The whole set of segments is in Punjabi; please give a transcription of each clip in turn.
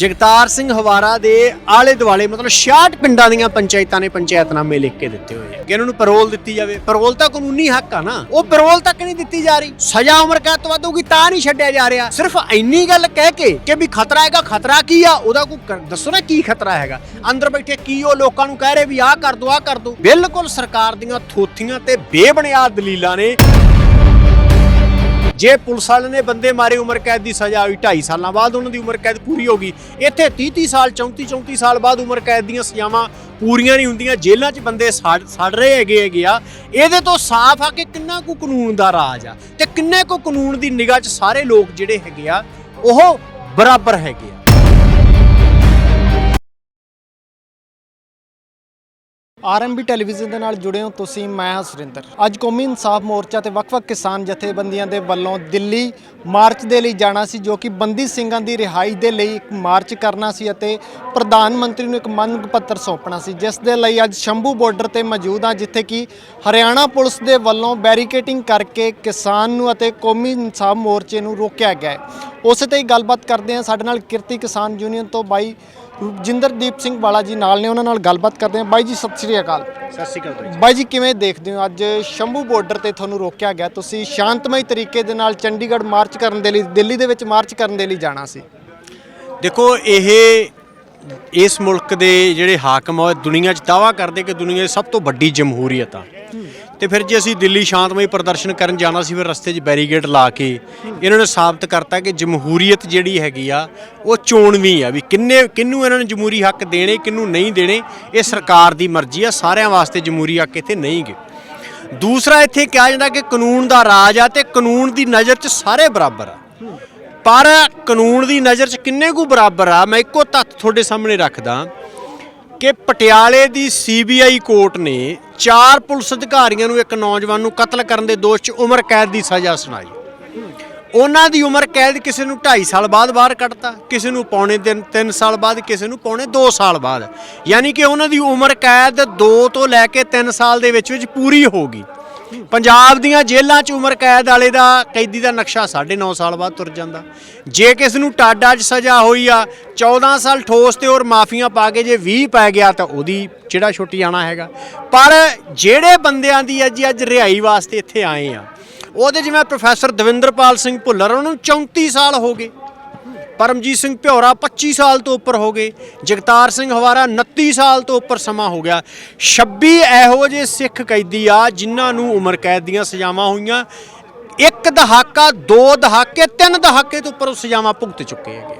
ਜਗਤਾਰ ਸਿੰਘ ਹਵਾਰਾ ਦੇ ਆਲੇ ਦੁਆਲੇ ਮਤਲਬ 66 ਪਿੰਡਾਂ ਦੀਆਂ ਪੰਚਾਇਤਾਂ ਨੇ ਪੰਚਾਇਤਨਾਮੇ ਲਿਖ ਕੇ ਦਿੱਤੇ ਹੋਏ ਆ। ਕਿ ਇਹਨਾਂ ਨੂੰ ਪੈਰੋਲ ਦਿੱਤੀ ਜਾਵੇ। ਪੈਰੋਲ ਤਾਂ ਕਾਨੂੰਨੀ ਹੱਕ ਆ ਨਾ। ਉਹ ਪੈਰੋਲ ਤੱਕ ਨਹੀਂ ਦਿੱਤੀ ਜਾ ਰਹੀ। ਸਜ਼ਾ ਉਮਰ ਕੈਦ ਤੋਂ ਵੱਧ ਹੋਊਗੀ ਤਾਂ ਨਹੀਂ ਛੱਡਿਆ ਜਾ ਰਿਹਾ। ਸਿਰਫ ਇੰਨੀ ਗੱਲ ਕਹਿ ਕੇ ਕਿ ਵੀ ਖਤਰਾ ਹੈਗਾ, ਖਤਰਾ ਕੀ ਆ, ਉਹਦਾ ਕੋਈ ਦੱਸੋ ਨਾ ਕੀ ਖਤਰਾ ਹੈਗਾ। ਅੰਦਰ ਬੈਠੇ ਕੀ ਉਹ ਲੋਕਾਂ ਨੂੰ ਕਹਿ ਰਹੇ ਵੀ ਆਹ ਕਰ ਦੋ, ਆਹ ਕਰ ਦੋ। ਬਿਲਕੁਲ ਸਰਕਾਰ ਦੀਆਂ ਥੋਥੀਆਂ ਤੇ ਬੇਬੁਨਿਆਦ ਦਲੀਲਾਂ ਨੇ ਜੇ ਪੁਲਿਸ ਵਾਲੇ ਨੇ ਬੰਦੇ ਮਾਰੇ ਉਮਰ ਕੈਦ ਦੀ ਸਜ਼ਾ ਹੋਈ 2.5 ਸਾਲਾਂ ਬਾਅਦ ਉਹਨਾਂ ਦੀ ਉਮਰ ਕੈਦ ਪੂਰੀ ਹੋ ਗਈ। ਇੱਥੇ 30 30 ਸਾਲ 34 34 ਸਾਲ ਬਾਅਦ ਉਮਰ ਕੈਦ ਦੀਆਂ ਸਜ਼ਾਵਾਂ ਪੂਰੀਆਂ ਨਹੀਂ ਹੁੰਦੀਆਂ, ਜੇਲ੍ਹਾਂ 'ਚ ਬੰਦੇ ਸੜ ਸੜ ਰਹੇ ਹੈਗੇ ਹੈਗੇ ਆ। ਇਹਦੇ ਤੋਂ ਸਾਫ਼ ਆ ਕਿ ਕਿੰਨਾ ਕੁ ਕਾਨੂੰਨ ਦਾ ਰਾਜ ਆ ਤੇ ਕਿੰਨੇ ਕੁ ਕਾਨੂੰਨ ਦੀ ਨਿਗਾਹ 'ਚ ਸਾਰੇ ਲੋਕ ਜਿਹੜੇ ਹੈਗੇ ਆ, ਉਹ ਬਰਾਬਰ ਹੈਗੇ ਆ। ਆਰਐਮਬੀ ਟੈਲੀਵਿਜ਼ਨ ਦੇ ਨਾਲ ਜੁੜੇ ਹੋ ਤੁਸੀਂ, ਮੈਂ ਹਾਂ ਸੁਰਿੰਦਰ। ਅੱਜ ਕੌਮੀ ਇਨਸਾਫ ਮੋਰਚਾ ਤੇ ਵੱਖ-ਵੱਖ ਕਿਸਾਨ ਜਥੇਬੰਦੀਆਂ ਦੇ ਵੱਲੋਂ ਦਿੱਲੀ ਮਾਰਚ ਦੇ ਲਈ ਜਾਣਾ ਸੀ, ਜੋ ਕਿ ਬੰਦੀ ਸਿੰਘਾਂ ਦੀ ਰਿਹਾਈ ਦੇ ਲਈ ਇੱਕ ਮਾਰਚ ਕਰਨਾ ਸੀ ਅਤੇ ਪ੍ਰਧਾਨ ਮੰਤਰੀ ਨੂੰ ਇੱਕ ਮੰਗ ਪੱਤਰ ਸੌਂਪਣਾ ਸੀ। ਜਿਸ ਦੇ ਲਈ ਅੱਜ ਸ਼ੰਭੂ ਬਾਰਡਰ ਤੇ ਮੌਜੂਦ ਹਾਂ, ਜਿੱਥੇ ਕਿ ਹਰਿਆਣਾ ਪੁਲਿਸ ਦੇ ਵੱਲੋਂ ਬੈਰੀਕੇਟਿੰਗ ਕਰਕੇ ਕਿਸਾਨ ਨੂੰ ਅਤੇ ਕੌਮੀ ਇਨਸਾਫ ਮੋਰਚੇ ਨੂੰ ਰੋਕਿਆ ਗਿਆ ਹੈ। ਉਸੇ ਤੇ ਹੀ ਗੱਲਬਾਤ ਕਰਦੇ ਹਾਂ, ਸਾਡੇ ਨਾਲ ਕਿਰਤੀ ਕਿਸਾਨ ਯੂਨੀਅਨ ਤੋਂ ਬਾਈ ਜਿੰਦਰਦੀਪ ਸਿੰਘ ਬਾਲਾ ਜੀ ਨਾਲ ਨੇ ਉਹਨਾਂ ਨਾਲ ਗੱਲਬਾਤ ਕਰਦੇ ਹਾਂ। ਬਾਈ ਜੀ ਸਤਿ ਸ਼੍ਰੀ ਅਕਾਲ। ਸਤਿ ਸ਼੍ਰੀ ਅਕਾਲ ਬਾਈ ਜੀ। ਕਿਵੇਂ ਦੇਖਦੇ ਹੋ? ਅੱਜ ਸ਼ੰਭੂ ਬਾਰਡਰ ਤੇ ਤੁਹਾਨੂੰ ਰੋਕਿਆ ਗਿਆ। ਤੁਸੀਂ ਸ਼ਾਂਤਮਈ ਤਰੀਕੇ ਦੇ ਨਾਲ ਚੰਡੀਗੜ੍ਹ ਮਾਰਚ ਕਰਨ ਦੇ ਲਈ ਦਿੱਲੀ ਦੇ ਵਿੱਚ ਮਾਰਚ ਕਰਨ ਦੇ ਲਈ ਜਾਣਾ ਸੀ। ਦੇਖੋ ਇਹ ਇਸ ਮੁਲਕ ਦੇ ਜਿਹੜੇ ਹਾਕਮ ਆ ਉਹ ਦੁਨੀਆ 'ਚ ਦਾਵਾ ਕਰਦੇ ਕਿ ਦੁਨੀਆ ਦੀ ਸਭ ਤੋਂ ਵੱਡੀ ਜਮਹੂਰੀਅਤ ਆ। ਤੇ ਫਿਰ ਜੇ ਅਸੀਂ ਦਿੱਲੀ ਸ਼ਾਂਤਮਈ ਪ੍ਰਦਰਸ਼ਨ ਕਰਨ ਜਾਣਾ ਸੀ, ਫਿਰ ਰਸਤੇ 'ਚ ਬੈਰੀਗੇਡ ਲਾ ਕੇ ਇਹਨਾਂ ਨੇ ਸਾਬਤ ਕਰਤਾ ਕਿ ਜਮਹੂਰੀਅਤ ਜਿਹੜੀ ਹੈਗੀ ਆ, ਉਹ ਚੋਣਵੀਂ ਆ ਵੀ ਕਿੰਨੇ ਕਿੰਨੂੰ ਇਹਨਾਂ ਨੇ ਜਮਹੂਰੀ ਹੱਕ ਦੇਣੇ ਕਿੰਨੂੰ ਨਹੀਂ ਦੇਣੇ, ਇਹ ਸਰਕਾਰ ਦੀ ਮਰਜ਼ੀ ਆ, ਸਾਰਿਆਂ ਵਾਸਤੇ ਜਮਹੂਰੀ ਹੱਕ ਇੱਥੇ ਨਹੀਂ ਗੇ। ਦੂਸਰਾ ਇੱਥੇ ਕਿਹਾ ਜਾਂਦਾ ਕਿ ਕਾਨੂੰਨ ਦਾ ਰਾਜ ਆ ਤੇ ਕਾਨੂੰਨ ਦੀ ਨਜ਼ਰ 'ਚ ਸਾਰੇ ਬਰਾਬਰ ਆ। ਪਰ ਕਾਨੂੰਨ ਦੀ ਨਜ਼ਰ 'ਚ ਕਿੰਨੇ ਕੁ ਬਰਾਬਰ ਆ, ਮੈਂ ਇੱਕੋ ਤੱਥ ਤੁਹਾਡੇ ਸਾਹਮਣੇ ਰੱਖਦਾ ਕਿ ਪਟਿਆਲੇ ਦੀ ਸੀਬੀਆਈ ਕੋਰਟ ਨੇ ਚਾਰ ਪੁਲਿਸ ਅਧਿਕਾਰੀਆਂ ਨੂੰ ਇੱਕ ਨੌਜਵਾਨ ਨੂੰ ਕਤਲ ਕਰਨ ਦੇ ਦੋਸ਼ 'ਚ ਉਮਰ ਕੈਦ ਦੀ ਸਜ਼ਾ ਸੁਣਾਈ। ਉਹਨਾਂ ਦੀ ਉਮਰ ਕੈਦ ਕਿਸੇ ਨੂੰ 2.5 ਸਾਲ ਬਾਅਦ ਬਾਹਰ ਕੱਢਤਾ, ਕਿਸੇ ਨੂੰ ਪੌਣੇ 3 3 ਸਾਲ ਬਾਅਦ, ਕਿਸੇ ਨੂੰ ਪੌਣੇ 2 ਸਾਲ ਬਾਅਦ। ਯਾਨੀ ਕਿ ਉਹਨਾਂ ਦੀ ਉਮਰ ਕੈਦ 2 ਤੋਂ ਲੈ ਕੇ 3 ਸਾਲ ਦੇ ਵਿੱਚ ਵਿੱਚ ਪੂਰੀ ਹੋ ਗਈ। ਪੰਜਾਬ ਦੀਆਂ ਜੇਲ੍ਹਾਂ 'ਚ ਉਮਰ ਕੈਦ ਵਾਲੇ ਦਾ, ਕੈਦੀ ਦਾ ਨਕਸ਼ਾ 9.5 ਸਾਲ ਬਾਅਦ ਤੁਰ ਜਾਂਦਾ। ਜੇ ਕਿਸ ਨੂੰ ਟਾਡਾ 'ਚ ਸਜ਼ਾ ਹੋਈ ਆ 14 ਸਾਲ ਠੋਸ ਤੇ ਔਰ ਮਾਫੀਆਂ ਪਾ ਕੇ ਜੇ 20 ਪੈ ਗਿਆ ਤਾਂ ਉਹਦੀ ਜਿਹੜਾ ਛੁੱਟੀ ਜਾਣਾ ਹੈਗਾ। ਪਰ ਜਿਹੜੇ ਬੰਦਿਆਂ ਦੀ ਅੱਜ ਅੱਜ ਰਿਹਾਈ ਵਾਸਤੇ ਇੱਥੇ ਆਏ ਆ, ਉਹਦੇ ਜਿਵੇਂ ਪ੍ਰੋਫੈਸਰ ਦਵਿੰਦਰਪਾਲ ਸਿੰਘ ਭੁੱਲਰ, ਉਹਨਾਂ ਨੂੰ 34 ਸਾਲ ਹੋ ਗਏ। ਪਰਮਜੀਤ ਸਿੰਘ ਭਿਓਰਾ 25 ਸਾਲ ਤੋਂ ਉੱਪਰ ਹੋ ਗਏ, ਜਗਤਾਰ ਸਿੰਘ ਹਵਾਰਾ 29 ਸਾਲ ਤੋਂ ਉੱਪਰ ਸਮਾਂ ਹੋ ਗਿਆ। 26 ਇਹੋ ਜਿਹੇ ਸਿੱਖ ਕੈਦੀ ਆ ਜਿਨ੍ਹਾਂ ਨੂੰ ਉਮਰ ਕੈਦ ਦੀਆਂ ਸਜ਼ਾਵਾਂ ਹੋਈਆਂ। ਇੱਕ ਦਹਾਕਾ, ਦੋ ਦਹਾਕੇ, ਤਿੰਨ ਦਹਾਕੇ ਤੋਂ ਉੱਪਰ ਉਹ ਸਜ਼ਾਵਾਂ ਭੁਗਤ ਚੁੱਕੇ ਹੈਗੇ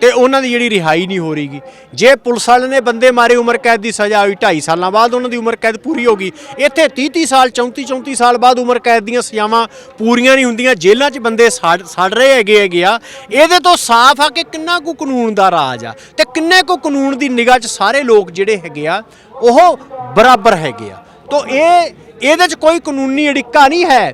ਤੇ ਉਹਨਾਂ ਦੀ ਜਿਹੜੀ ਰਿਹਾਈ ਨਹੀਂ ਹੋ ਰਹੀਗੀ। ਜੇ ਪੁਲਿਸ ਵਾਲੇ ਨੇ ਬੰਦੇ ਮਾਰੇ ਉਮਰ ਕੈਦ ਦੀ ਸਜ਼ਾ ਹੋਈ 2.5 ਸਾਲਾਂ ਬਾਅਦ ਉਹਨਾਂ ਦੀ ਉਮਰ ਕੈਦ ਪੂਰੀ ਹੋ ਗਈ। ਇੱਥੇ 30 30 ਸਾਲ 34 34 ਸਾਲ ਬਾਅਦ ਉਮਰ ਕੈਦ ਦੀਆਂ ਸਜ਼ਾਵਾਂ ਪੂਰੀਆਂ ਨਹੀਂ ਹੁੰਦੀਆਂ। ਜੇਲ੍ਹਾਂ 'ਚ ਬੰਦੇ ਸੜ ਸੜ ਰਹੇ ਹੈਗੇ ਹੈਗੇ ਆ। ਇਹਦੇ ਤੋਂ ਸਾਫ਼ ਆ ਕਿ ਕਿੰਨਾ ਕੁ ਕਾਨੂੰਨ ਦਾ ਰਾਜ ਆ ਤੇ ਕਿੰਨੇ ਕੁ ਕਾਨੂੰਨ ਦੀ ਨਿਗਾਹ 'ਚ ਸਾਰੇ ਲੋਕ ਜਿਹੜੇ ਹੈਗੇ ਆ, ਉਹ ਬਰਾਬਰ ਹੈਗੇ ਆ। ਤੋਂ ਇਹ, ਇਹਦੇ 'ਚ ਕੋਈ ਕਾਨੂੰਨੀ ਅੜਿੱਕਾ ਨਹੀਂ ਹੈ।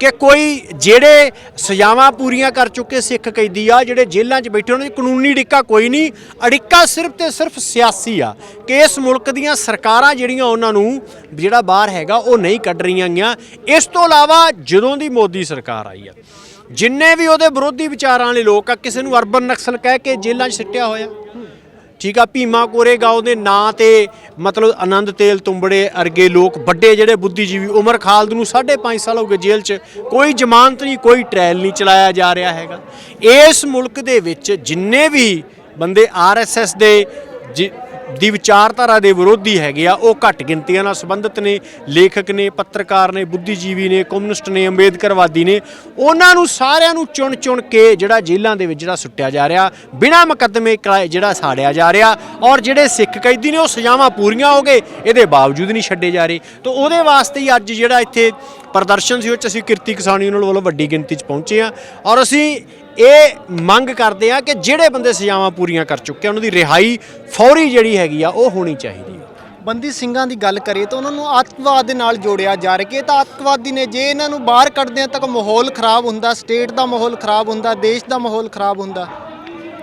ਕਿ ਕੋਈ ਜਿਹੜੇ ਸਜ਼ਾਵਾਂ ਪੂਰੀਆਂ ਕਰ ਚੁੱਕੇ ਸਿੱਖ ਕੈਦੀ ਆ, ਜਿਹੜੇ ਜੇਲ੍ਹਾਂ 'ਚ ਬੈਠੇ ਉਹਨਾਂ ਦੀ ਕਾਨੂੰਨੀ ਅੜਿੱਕਾ ਕੋਈ ਨਹੀਂ। ਅੜਿੱਕਾ ਸਿਰਫ ਤੇ ਸਿਰਫ ਸਿਆਸੀ ਆ ਕਿ ਇਸ ਮੁਲਕ ਦੀਆਂ ਸਰਕਾਰਾਂ ਜਿਹੜੀਆਂ ਉਹਨਾਂ ਨੂੰ ਜਿਹੜਾ ਬਾਹਰ ਹੈਗਾ, ਉਹ ਨਹੀਂ ਕੱਢ ਰਹੀਆਂ ਗੀਆਂ ਇਸ ਤੋਂ ਇਲਾਵਾ ਜਦੋਂ ਦੀ ਮੋਦੀ ਸਰਕਾਰ ਆਈ ਆ, ਜਿੰਨੇ ਵੀ ਉਹਦੇ ਵਿਰੋਧੀ ਵਿਚਾਰਾਂ ਵਾਲੇ ਲੋਕ ਆ, ਕਿਸੇ ਨੂੰ ਅਰਬਨ ਨਕਸਲ ਕਹਿ ਕੇ ਜੇਲ੍ਹਾਂ 'ਚ ਸਿੱਟਿਆ ਹੋਇਆ। ਠੀਕ ਆ, ਭੀਮਾ ਕੋਰੇਗਾਂਵ ਦੇ ਨਾਂ ਤੇ ਮਤਲਬ ਆਨੰਦ ਤੇਲ ਤੁੰਬੜੇ ਅਰਗੇ ਲੋਕ, ਵੱਡੇ ਜਿਹੜੇ ਬੁੱਧੀਜੀਵੀ, ਉਮਰ ਖਾਲਦ ਨੂੰ 5.5 ਸਾਲ ਹੋ ਗਏ ਜੇਲ੍ਹ 'ਚ, ਕੋਈ ਜ਼ਮਾਨਤ ਨਹੀਂ, ਕੋਈ ਟ੍ਰਾਇਲ ਨਹੀਂ ਚਲਾਇਆ ਜਾ ਰਿਹਾ ਹੈਗਾ। ਇਸ ਮੁਲਕ ਦੇ ਵਿੱਚ ਜਿੰਨੇ ਵੀ ਬੰਦੇ ਆਰਐਸਐਸ ਦੇ, ਜਿ- ਦੀ ਵਿਚਾਰਧਾਰਾ ਦੇ ਵਿਰੋਧੀ ਹੈਗੇ ਆ, ਉਹ ਘੱਟ ਗਿਣਤੀਆਂ ਨਾਲ ਸੰਬੰਧਿਤ ਨੇ, ਲੇਖਕ ਨੇ, ਪੱਤਰਕਾਰ ਨੇ, ਬੁੱਧੀਜੀਵੀ ਨੇ, ਕਮਿਊਨਿਸਟ ਨੇ, ਅੰਬੇਦਕਰਵਾਦੀ ਨੇ, ਉਹਨਾਂ ਨੂੰ ਸਾਰਿਆਂ ਨੂੰ ਚੁਣ ਚੁਣ ਕੇ ਜਿਹੜਾ ਜੇਲ੍ਹਾਂ ਦੇ ਵਿੱਚ ਜਿਹੜਾ ਸੁੱਟਿਆ ਜਾ ਰਿਹਾ, ਬਿਨਾਂ ਮੁਕੱਦਮੇ ਕਰਾਏ ਜਿਹੜਾ ਸਾੜਿਆ ਜਾ ਰਿਹਾ ਔਰ ਜਿਹੜੇ ਸਿੱਖ ਕੈਦੀ ਨੇ ਉਹ ਸਜ਼ਾਵਾਂ ਪੂਰੀਆਂ ਹੋ ਗਏ, ਇਹਦੇ ਬਾਵਜੂਦ ਨਹੀਂ ਛੱਡੇ ਜਾ ਰਹੇ। ਤਾਂ ਉਹਦੇ ਵਾਸਤੇ ਹੀ ਅੱਜ ਜਿਹੜਾ ਇੱਥੇ ਪ੍ਰਦਰਸ਼ਨ ਸੀ, ਉਹ 'ਚ ਅਸੀਂ ਕਿਰਤੀ ਕਿਸਾਨ ਯੂਨੀਅਨ ਵੱਲੋਂ ਵੱਡੀ ਗਿਣਤੀ 'ਚ ਪਹੁੰਚੇ ਆ ਔਰ ਅਸੀਂ ਇਹ ਮੰਗ ਕਰਦੇ ਆ ਕਿ ਜਿਹੜੇ ਬੰਦੇ ਸਜ਼ਾਵਾਂ ਪੂਰੀਆਂ ਕਰ ਚੁੱਕੇ ਆ ਉਹਨਾਂ ਦੀ ਰਿਹਾਈ ਫੌਰੀ ਜਿਹੜੀ ਹੈਗੀ ਆ ਉਹ ਹੋਣੀ ਚਾਹੀਦੀ ਹੈ ਬੰਦੀ ਸਿੰਘਾਂ ਦੀ ਗੱਲ ਕਰੀਏ ਤਾਂ ਉਹਨਾਂ ਨੂੰ ਅੱਤਵਾਦ ਦੇ ਨਾਲ ਜੋੜਿਆ ਜਾ ਰਿਹਾ ਕਿ ਇਹ ਤਾਂ ਅੱਤਵਾਦੀ ਨੇ ਜੇ ਇਹਨਾਂ ਨੂੰ ਬਾਹਰ ਕੱਢਦੇ ਆ ਤਾਂ ਮਾਹੌਲ ਖਰਾਬ ਹੁੰਦਾ ਸਟੇਟ ਦਾ ਮਾਹੌਲ ਖਰਾਬ ਹੁੰਦਾ ਦੇਸ਼ ਦਾ ਮਾਹੌਲ ਖਰਾਬ ਹੁੰਦਾ।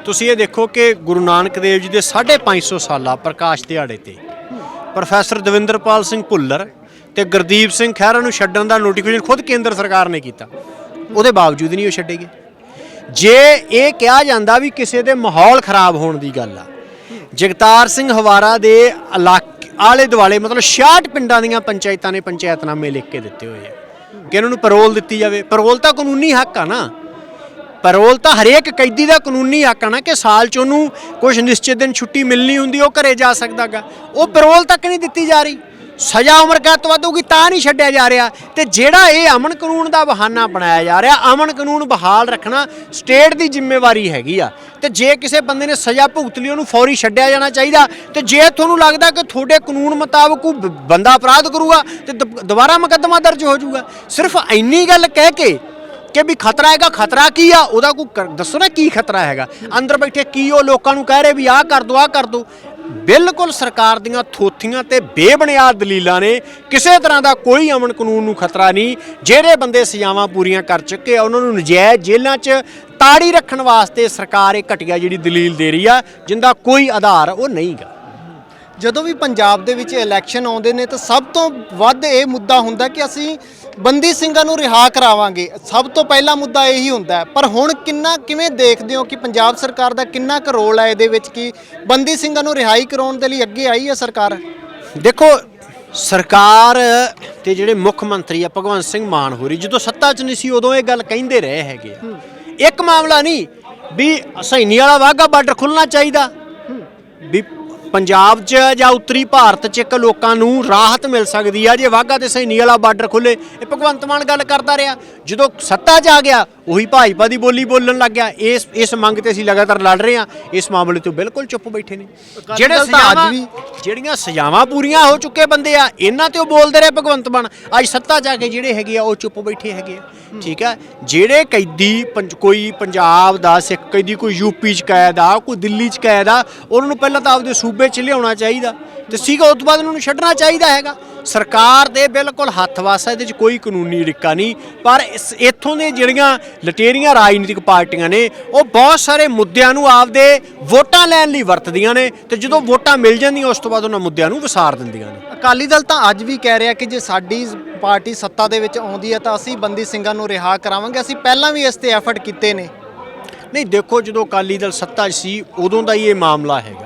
ਤੁਸੀਂ ਇਹ ਦੇਖੋ ਕਿ ਗੁਰੂ ਨਾਨਕ ਦੇਵ ਜੀ ਦੇ 550 ਸਾਲਾ ਪ੍ਰਕਾਸ਼ ਦਿਹਾੜੇ ਤੇ ਪ੍ਰੋਫੈਸਰ ਦਵਿੰਦਰਪਾਲ ਸਿੰਘ ਭੁੱਲਰ ਤੇ ਗੁਰਦੀਪ ਸਿੰਘ ਖਹਿਰਾ ਨੂੰ ਛੱਡਣ ਦਾ ਨੋਟੀਫਿਕੇਸ਼ਨ ਖੁਦ ਕੇਂਦਰ ਸਰਕਾਰ ਨੇ ਕੀਤਾ। ਉਹਦੇ ਬਾਵਜੂਦ ਨਹੀਂ ਉਹ ਛੱਡੇ ਗਏ। ਜੇ ਇਹ ਕਿਹਾ ਜਾਂਦਾ ਵੀ ਕਿਸੇ ਦੇ ਮਾਹੌਲ ਖਰਾਬ ਹੋਣ ਦੀ ਗੱਲ ਆ, ਜਗਤਾਰ ਸਿੰਘ ਹਵਾਰਾ ਦੇ ਇਲਾਕੇ ਆਲੇ ਦੁਆਲੇ, ਮਤਲਬ 66 ਪਿੰਡਾਂ ਦੀਆਂ ਪੰਚਾਇਤਾਂ ਨੇ ਪੰਚਾਇਤਨਾਮੇ ਲਿਖ ਕੇ ਦਿੱਤੇ ਹੋਏ ਆ। ਕਿ ਇਹਨਾਂ ਨੂੰ ਪੈਰੋਲ ਦਿੱਤੀ ਜਾਵੇ। ਪੈਰੋਲ ਤਾਂ ਕਾਨੂੰਨੀ ਹੱਕ ਆ ਨਾ। ਪੈਰੋਲ ਤਾਂ ਹਰੇਕ ਕੈਦੀ ਦਾ ਕਾਨੂੰਨੀ ਹੱਕ ਆ ਨਾ ਕਿ ਸਾਲ ਚ ਉਹਨੂੰ ਕੁਝ ਨਿਸ਼ਚਿਤ ਦਿਨ ਛੁੱਟੀ ਮਿਲਣੀ ਹੁੰਦੀ, ਉਹ ਘਰੇ ਜਾ ਸਕਦਾਗਾ ਉਹ ਪੈਰੋਲ ਤੱਕ ਨਹੀਂ ਦਿੱਤੀ ਜਾ ਰਹੀ। ਸਜ਼ਾ ਉਮਰ ਕੈਦ ਤੋਂ ਵੱਧ ਹੋਊਗੀ, ਤਾਂ ਨਹੀਂ ਛੱਡਿਆ ਜਾ ਰਿਹਾ। ਤੇ ਜਿਹੜਾ ਇਹ ਅਮਨ ਕਾਨੂੰਨ ਦਾ ਬਹਾਨਾ ਬਣਾਇਆ ਜਾ ਰਿਹਾ, ਅਮਨ ਕਾਨੂੰਨ ਬਹਾਲ ਰੱਖਣਾ ਸਟੇਟ ਦੀ ਜ਼ਿੰਮੇਵਾਰੀ ਹੈਗੀ ਆ। ਤੇ ਜੇ ਕਿਸੇ ਬੰਦੇ ਨੇ ਸਜ਼ਾ ਭੁਗਤ ਲਈ, ਉਹਨੂੰ ਫੌਰੀ ਛੱਡਿਆ ਜਾਣਾ ਚਾਹੀਦਾ। ਤੇ ਜੇ ਤੁਹਾਨੂੰ ਲੱਗਦਾ ਕਿ ਤੁਹਾਡੇ ਕਾਨੂੰਨ ਮੁਤਾਬਕ ਕੋਈ ਬ- ਬੰਦਾ ਅਪਰਾਧ ਕਰੂਗਾ, ਤੇ ਦੁਬ- ਦੁਬਾਰਾ ਮੁਕੱਦਮਾ ਦਰਜ ਹੋ ਜਾਊਗਾ। ਸਿਰਫ ਇੰਨੀ ਗੱਲ ਕਹਿ ਕੇ ਕਿ ਵੀ ਖਤਰਾ ਹੈਗਾ, ਖਤਰਾ ਕੀ ਆ, ਉਹਦਾ ਕੋਈ ਕਰ- ਦੱਸੋ ਨਾ ਕੀ ਖਤਰਾ ਹੈਗਾ। ਅੰਦਰ ਬੈਠੇ ਕੀ ਉਹ ਲੋਕਾਂ ਨੂੰ ਕਹਿ ਰਹੇ ਵੀ ਆਹ ਕਰ ਦੋ, ਆਹ ਕਰ ਦੋ। ਬਿਲਕੁਲ ਸਰਕਾਰ ਦੀਆਂ ਥੋਥੀਆਂ ਤੇ ਬੇਬੁਨਿਆਦ ਦਲੀਲਾਂ ਨੇ ਕਿਸੇ ਤਰ੍ਹਾਂ ਦਾ ਕੋਈ ਅਮਨ ਕਾਨੂੰਨ ਨੂੰ ਖਤਰਾ ਨਹੀਂ। ਜਿਹੜੇ ਬੰਦੇ ਸਜ਼ਾਵਾਂ ਪੂਰੀਆਂ ਕਰ ਚੁੱਕੇ ਆ, ਉਹਨਾਂ ਨੂੰ ਨਜਾਇਜ਼ ਜੇਲ੍ਹਾਂ 'ਚ ਤਾੜੀ ਰੱਖਣ ਵਾਸਤੇ ਸਰਕਾਰ ਇਹ ਘਟੀਆ ਜਿਹੜੀ ਦਲੀਲ ਦੇ ਰਹੀ ਆ, ਜਿੰਦਾ ਕੋਈ ਆਧਾਰ ਉਹ ਨਹੀਂਗਾ। ਜਦੋਂ ਵੀ ਪੰਜਾਬ ਦੇ ਵਿੱਚ ਇਲੈਕਸ਼ਨ ਆਉਂਦੇ ਨੇ ਤਾਂ ਸਭ ਤੋਂ ਵੱਧ ਇਹ ਮੁੱਦਾ ਹੁੰਦਾ ਕਿ ਅਸੀਂ ਬੰਦੀ ਸਿੰਘਾਂ ਨੂੰ ਰਿਹਾ ਕਰਾਵਾਂਗੇ। ਸਭ ਤੋਂ ਪਹਿਲਾ ਮੁੱਦਾ ਇਹੀ ਹੁੰਦਾ ਹੈ। ਪਰ ਹੁਣ ਕਿੰਨਾ, ਕਿਵੇਂ ਦੇਖਦੇ ਹੋ ਕਿ ਪੰਜਾਬ ਸਰਕਾਰ ਦਾ ਕਿੰਨਾ ਕੁ ਰੋਲ ਹੈ ਇਹਦੇ ਵਿੱਚ ਕਿ ਬੰਦੀ ਸਿੰਘਾਂ ਨੂੰ ਰਿਹਾਈ ਕਰਾਉਣ ਦੇ ਲਈ ਅੱਗੇ ਆਈ ਹੈ ਸਰਕਾਰ? ਦੇਖੋ, ਸਰਕਾਰ ਤੇ ਜਿਹੜੇ ਮੁੱਖ ਮੰਤਰੀ ਆ, ਭਗਵੰਤ ਸਿੰਘ ਮਾਨ ਹੋਰੀ, ਜਦੋਂ ਸੱਤਾ 'ਚ ਨਹੀਂ ਸੀ, ਉਦੋਂ ਇਹ ਗੱਲ ਕਹਿੰਦੇ ਰਹੇ ਹੈਗੇ ਆ। ਇੱਕ ਮਾਮਲਾ ਨਹੀਂ ਵੀ ਸੈਣੀ ਵਾਲਾ ਵਾਹਗਾ ਬਾਰਡਰ ਖੁੱਲਣਾ ਚਾਹੀਦਾ। ਵੀ ਪੰਜਾਬ 'ਚ ਜਾਂ ਉੱਤਰੀ ਭਾਰਤ 'ਚ ਇੱਕ ਲੋਕਾਂ ਨੂੰ ਰਾਹਤ ਮਿਲ ਸਕਦੀ ਆ ਜੇ ਵਾਹਗਾ ਤੇ ਸੈਣੀ ਵਾਲਾ ਬਾਰਡਰ ਖੁੱਲੇ। ਇਹ ਭਗਵੰਤ ਮਾਨ ਗੱਲ ਕਰਦਾ ਰਿਹਾ। ਜਦੋਂ ਸੱਤਾ 'ਚ ਆ ਗਿਆ ਉਹੀ ਭਾਜਪਾ ਦੀ ਬੋਲੀ ਬੋਲਣ ਲੱਗ ਗਿਆ। ਇਸ ਇਸ ਮੰਗ ਤੇ ਅਸੀਂ ਲਗਾਤਾਰ ਲੜ ਰਹੇ ਹਾਂ। ਇਸ ਮਾਮਲੇ ਤੋਂ ਬਿਲਕੁਲ ਚੁੱਪ ਬੈਠੇ ਨੇ। ਜਿਹੜੇ ਸਜ਼ਾਵਾਂ ਜਿਹੜੀਆਂ ਸਜ਼ਾਵਾਂ ਪੂਰੀਆਂ ਹੋ ਚੁੱਕੇ ਬੰਦੇ ਆ ਇਹਨਾਂ ਤੇ ਉਹ ਬੋਲਦੇ ਰਹੇ ਭਗਵੰਤ ਮਾਨ। ਅੱਜ ਸੱਤਾ ਜਾ ਕੇ ਜਿਹੜੇ ਹੈਗੇ ਆ ਉਹ ਚੁੱਪ ਬੈਠੇ ਹੈਗੇ ਆ। ਠੀਕ ਆ? ਜਿਹੜੇ ਕੈਦੀ ਕੋਈ ਪੰਜਾਬ ਦਾ ਸਿੱਖ ਕੈਦੀ ਕੋਈ ਯੂਪੀ ਚ ਕੈਦ ਆ ਕੋਈ ਦਿੱਲੀ ਚ ਕੈਦ ਆ ਉਹਨਾਂ ਨੂੰ ਪਹਿਲਾਂ ਤਾਂ ਆਪਦੇ ਸੂਬੇ ਚ ਲਿਆਉਣਾ ਚਾਹੀਦਾ। ਤੇ ਸੀਗਾ ਉਸ ਤੋਂ ਬਾਅਦ ਉਹਨਾਂ ਨੂੰ ਛੱਡਣਾ ਚਾਹੀਦਾ ਹੈਗਾ। ਸਰਕਾਰ ਦੇ ਬਿਲਕੁਲ ਹੱਥ ਵਾਸਾ ਇਹਦੇ ਚ ਕੋਈ ਕਾਨੂੰਨੀ ਰਿਕਾ ਨਹੀਂ। ਪਰ ਇਸ- ਇੱਥੋਂ ਦੇ ਜਿਹੜੀਆਂ ਲਟੇਰੀਆਂ ਰਾਜਨੀਤਿਕ ਪਾਰਟੀਆਂ ਨੇ ਉਹ ਬਹੁਤ ਸਾਰੇ ਮੁੱਦਿਆਂ ਨੂੰ ਆਪਦੇ ਵੋਟਾਂ ਲੈਣ ਲਈ ਵਰਤਦੀਆਂ ਨੇ ਤੇ ਜਦੋਂ ਵੋਟਾਂ ਮਿਲ ਜਾਂਦੀਆਂ ਉਸ ਤੋਂ ਬਾਅਦ ਉਹਨਾਂ ਮੁੱਦਿਆਂ ਨੂੰ ਵਿਸਾਰ ਦਿੰਦੀਆਂ ਨੇ। ਅਕਾਲੀ ਦਲ ਤਾਂ ਅੱਜ ਵੀ ਕਹਿ ਰਿਹਾ ਕਿ ਜੇ ਸਾਡੀ ਪਾਰਟੀ ਸੱਤਾ ਦੇ ਵਿੱਚ ਆਉਂਦੀ ਹੈ ਤਾਂ ਅਸੀਂ ਬੰਦੀ ਸਿੰਘਾਂ ਨੂੰ ਰਿਹਾ ਕਰਾਵਾਂਗੇ। ਅਸੀਂ ਪਹਿਲਾਂ ਵੀ ਇਸ ਤੇ ਐਫਰਟ ਕੀਤੇ ਨੇ। ਨਹੀਂ ਦੇਖੋ ਜਦੋਂ ਅਕਾਲੀ ਦਲ ਸੱਤਾ 'ਚ ਸੀ ਉਦੋਂ ਦਾ ਹੀ ਇਹ ਮਾਮਲਾ ਹੈਗਾ।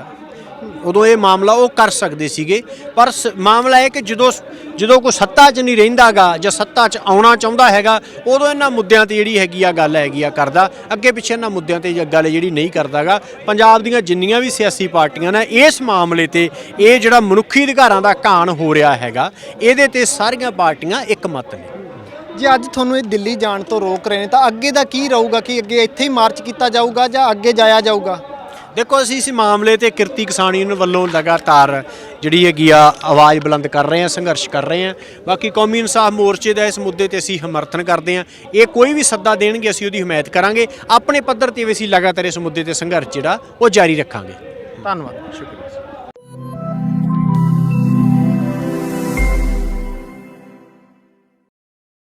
ਉਦੋਂ ਇਹ ਮਾਮਲਾ ਉਹ ਕਰ ਸਕਦੇ ਸੀਗੇ। ਪਰ ਸ- ਮਾਮਲਾ ਇਹ ਕਿ ਜਦੋਂ ਜਦੋਂ ਕੋਈ ਸੱਤਾ 'ਚ ਨਹੀਂ ਰਹਿੰਦਾਗਾ ਜਾਂ ਸੱਤਾ 'ਚ ਆਉਣਾ ਚਾਹੁੰਦਾ ਹੈਗਾ, ਉਦੋਂ ਇਹਨਾਂ ਮੁੱਦਿਆਂ ਤੇ ਜਿਹੜੀ ਹੈਗੀ ਆ ਗੱਲ ਹੈਗੀ ਆ ਕਰਦਾ। ਅੱਗੇ ਪਿੱਛੇ ਇਹਨਾਂ ਮੁੱਦਿਆਂ ਤੇ ਗੱਲ ਜਿਹੜੀ ਨਹੀਂ ਕਰਦਾਗਾ। ਪੰਜਾਬ ਦੀਆਂ ਜਿੰਨੀਆਂ ਵੀ ਸਿਆਸੀ ਪਾਰਟੀਆਂ ਨੇ ਇਸ ਮਾਮਲੇ ਤੇ ਇਹ ਜਿਹੜਾ ਮਨੁੱਖੀ ਅਧਿਕਾਰਾਂ ਦਾ ਘਾਣ ਹੋ ਰਿਹਾ ਹੈਗਾ, ਇਹਦੇ ਤੇ ਸਾਰੀਆਂ ਪਾਰਟੀਆਂ ਇੱਕ ਮਤ ਨੇ। ਜੇ ਅੱਜ ਤੁਹਾਨੂੰ ਇਹ ਦਿੱਲੀ ਜਾਣ ਤੋਂ ਰੋਕ ਰਹੇ ਨੇ, ਤਾਂ ਅੱਗੇ ਦਾ ਕੀ ਰਹੂਗਾ? ਕਿ ਅੱਗੇ ਇੱਥੇ ਹੀ ਮਾਰਚ ਕੀਤਾ ਜਾਊਗਾ ਜਾਂ ਅੱਗੇ ਜਾਇਆ ਜਾਊਗਾ? ਦੇਖੋ, ਅਸੀਂ ਇਸ ਮਾਮਲੇ ਤੇ ਕਿਰਤੀ ਕਿਸਾਨ ਯੂਨੀਅਨ ਵੱਲੋਂ ਲਗਾਤਾਰ ਜਿਹੜੀ ਹੈਗੀ ਆ, ਆਵਾਜ਼ ਬੁਲੰਦ ਕਰ ਰਹੇ ਹਾਂ, ਸੰਘਰਸ਼ ਕਰ ਰਹੇ ਹਾਂ। ਬਾਕੀ ਕੌਮੀ ਇਨਸਾਫ ਮੋਰਚੇ ਦਾ ਇਸ ਮੁੱਦੇ ਤੇ ਅਸੀਂ ਸਮਰਥਨ ਕਰਦੇ ਹਾਂ। ਇਹ ਕੋਈ ਵੀ ਸੱਦਾ ਦੇਣਗੇ, ਅਸੀਂ ਉਹਦੀ ਹਮਾਇਤ ਕਰਾਂਗੇ। ਆਪਣੇ ਪੱਧਰ ਤੇ ਵੀ ਅਸੀਂ ਲਗਾਤਾਰ ਇਸ ਮੁੱਦੇ ਤੇ ਸੰਘਰਸ਼ ਜਿਹੜਾ, ਉਹ ਜਾਰੀ ਰੱਖਾਂਗੇ। ਧੰਨਵਾਦ, ਸ਼ੁਕਰੀਆ।